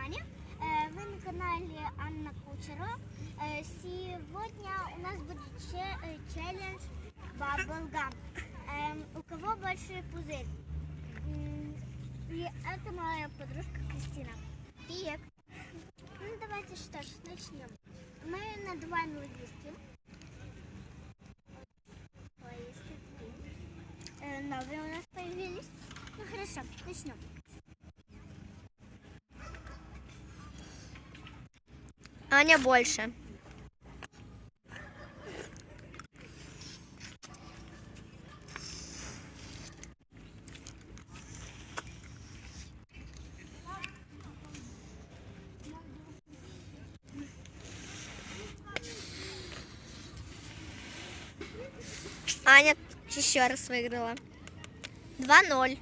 вами Аня. Э, Вы на канале Анна Кучерова. Сегодня у нас будет че- челлендж Bubblegum. У кого больше пузырь? И это моя подружка Кристина. Привет. Ну давайте что ж, начнем. Мы надуваем. Э, Новые у нас появились. Ну хорошо, начнем. Аня больше. Аня еще раз выиграла. 2-0.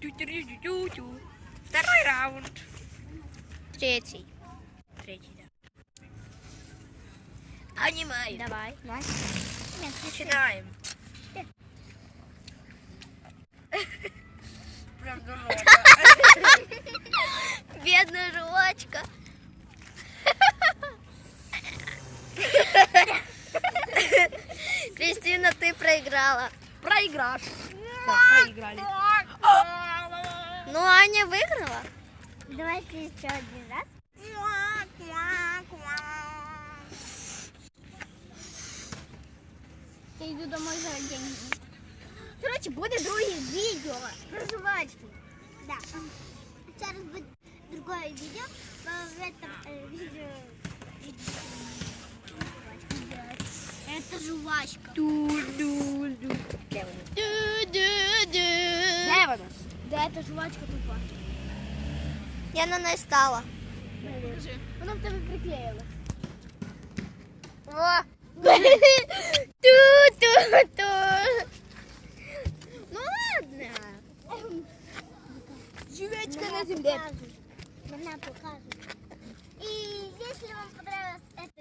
Тю-тю-тю-тю-тю. Второй раунд. Третий. Третий, да. Анимай. Давай. Нет, Начинаем. Прям здорово. Бедная жвачка. Кристина, ты проиграла. Проиграш. Так, проиграли. Ну, Аня выиграла. Давайте еще один раз. Я иду домой за деньги. Короче, буде друге відео про жвачки. Да. Зараз буде другое видео. В этом э, видео... Это жвачка. Ду-ду-ду это жвачка тупа. Я на ней стала. Покажи. Вона в тебе приклеїла. О! Ту-ту-ту. Ну ладно. Жвачка на земле. Она покажет. И если вам понравилось это